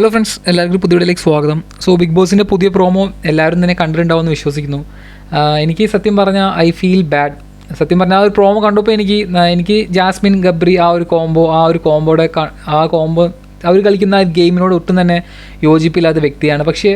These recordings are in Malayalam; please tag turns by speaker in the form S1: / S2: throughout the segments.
S1: ഹലോ ഫ്രണ്ട്സ് എല്ലാവർക്കും പുതിയ വീഡിയോയിലേക്ക് സ്വാഗതം. സോ ബിഗ് ബോസിന്റെ പുതിയ പ്രോമോ എല്ലാവരും തന്നെ കണ്ടിട്ടുണ്ടാവുമെന്ന് വിശ്വസിക്കുന്നു. എനിക്ക് സത്യം പറഞ്ഞാൽ ഐ ഫീൽ ബാഡ് സത്യം പറഞ്ഞാൽ ആ ഒരു പ്രോമോ കണ്ടപ്പോൾ എനിക്ക് എനിക്ക് ജാസ്മിൻ ഗബ്രി ആ ഒരു കോംബോ ആ ഒരു കോംബോയുടെ ആ കോംബോ അവർ കളിക്കുന്ന ആ ഗെയിമിനോട് ഒട്ടും തന്നെ യോജിപ്പില്ലാത്ത വ്യക്തിയാണ്. പക്ഷേ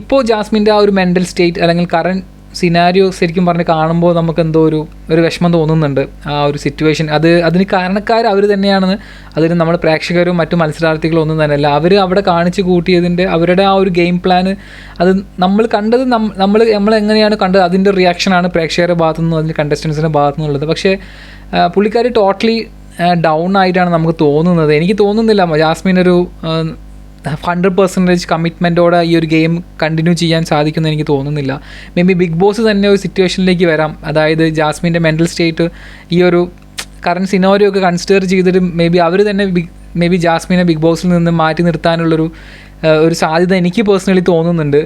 S1: ഇപ്പോൾ ജാസ്മിന്റെ ആ ഒരു മെന്റൽ സ്റ്റേറ്റ് അല്ലെങ്കിൽ കറണ്ട് സിനാരിയോ ശരിക്കും പറഞ്ഞ് കാണുമ്പോൾ നമുക്ക് എന്തോ ഒരു ഒരു വിഷമം തോന്നുന്നുണ്ട്. ആ ഒരു സിറ്റുവേഷൻ അത് അതിന് കാരണക്കാർ അവർ തന്നെയാണെന്ന് അതിന് നമ്മൾ പ്രേക്ഷകരും മറ്റു മത്സരാർത്ഥികളും ഒന്നും തന്നെയല്ല. അവർ അവിടെ കാണിച്ചു കൂട്ടിയതിന്റെ അവരുടെ ആ ഒരു ഗെയിം പ്ലാന് അത് നമ്മൾ കണ്ടത് നമ്മൾ നമ്മൾ എങ്ങനെയാണ് കണ്ടത് അതിന്റെ റിയാക്ഷനാണ് പ്രേക്ഷകരുടെ ഭാഗത്തു നിന്നും അതിന്റെ കണ്ടസ്റ്റൻസിന്റെ നിന്നുള്ളത് പക്ഷേ പുള്ളിക്കാർ ടോട്ടലി ഡൗൺ ആയിട്ടാണ് നമുക്ക് തോന്നുന്നത്. എനിക്ക് തോന്നുന്നില്ല. ജാസ്മിൻ ഒരു ഹൺഡ്രഡ് പെർസെന്റേജ് കമ്മിറ്റ്മെന്റോടെ ഈ ഒരു ഗെയിം കണ്ടിന്യൂ ചെയ്യാൻ സാധിക്കുമെന്ന് എനിക്ക് തോന്നുന്നില്ല. മേ ബി ബിഗ് ബോസ് തന്നെ ഒരു സിറ്റുവേഷനിലേക്ക് വരാം. അതായത് ജാസ്മിന്റെ മെന്റൽ സ്റ്റേറ്റ് ഈ ഒരു കറണ്ട് സിനോരിയോ ഒക്കെ കൺസിഡർ ചെയ്തിട്ട് മേ ബി അവർ തന്നെ ബിഗ് മേ ബി ജാസ്മിനെ ബിഗ് ബോസിൽ നിന്ന് മാറ്റി നിർത്താനുള്ളൊരു ഒരു സാധ്യത എനിക്ക് പേഴ്സണലി തോന്നുന്നുണ്ട്.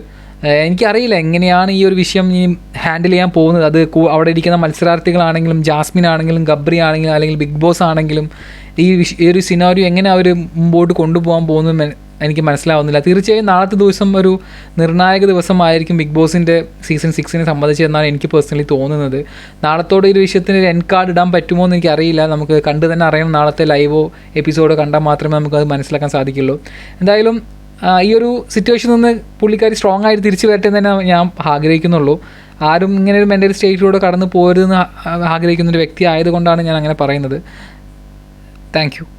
S1: എനിക്കറിയില്ല എങ്ങനെയാണ് ഈ ഒരു വിഷയം ഇനി ഹാൻഡിൽ ചെയ്യാൻ പോകുന്നത്. അത് അവിടെ ഇരിക്കുന്ന മത്സരാർത്ഥികളാണെങ്കിലും ജാസ്മിൻ ആണെങ്കിലും ഗബ്രി ആണെങ്കിലും അല്ലെങ്കിൽ ബിഗ് ബോസ് ആണെങ്കിലും ഈ ഈ ഒരു സിനാരിയോ എങ്ങനെ അവർ മുമ്പോട്ട് കൊണ്ടുപോകാൻ പോകുന്നു എനിക്ക് മനസ്സിലാവുന്നില്ല. തീർച്ചയായും നാളത്തെ ദിവസം ഒരു നിർണായക ദിവസമായിരിക്കും ബിഗ് ബോസിന്റെ സീസൺ സിക്സിനെ സംബന്ധിച്ച് എന്നാണ് എനിക്ക് പേഴ്സണലി തോന്നുന്നത്. നാളത്തോടെ ഒരു വിഷയത്തിന് ഒരു എൻ കാർഡ് ഇടാൻ പറ്റുമോ എന്ന് എനിക്കറിയില്ല. നമുക്ക് കണ്ടു തന്നെ അറിയണം നാളത്തെ ലൈവോ എപ്പിസോഡോ കണ്ടാൽ മാത്രമേ നമുക്ക് അത് മനസ്സിലാക്കാൻ സാധിക്കുള്ളൂ. എന്തായാലും ഈ ഒരു സിറ്റുവേഷനിൽ നിന്ന് പുള്ളിക്കാരി സ്ട്രോങ് ആയിട്ട് തിരിച്ചു വരട്ടെ എന്ന് തന്നെ ഞാൻ ആഗ്രഹിക്കുന്നുള്ളൂ. ആരും ഇങ്ങനെ ഒരു മെന്റൽ സ്റ്റേറ്റിലൂടെ കടന്നു പോരുതെന്ന് ആഗ്രഹിക്കുന്ന ഒരു വ്യക്തി ആയതുകൊണ്ടാണ് ഞാൻ അങ്ങനെ പറയുന്നത്. താങ്ക്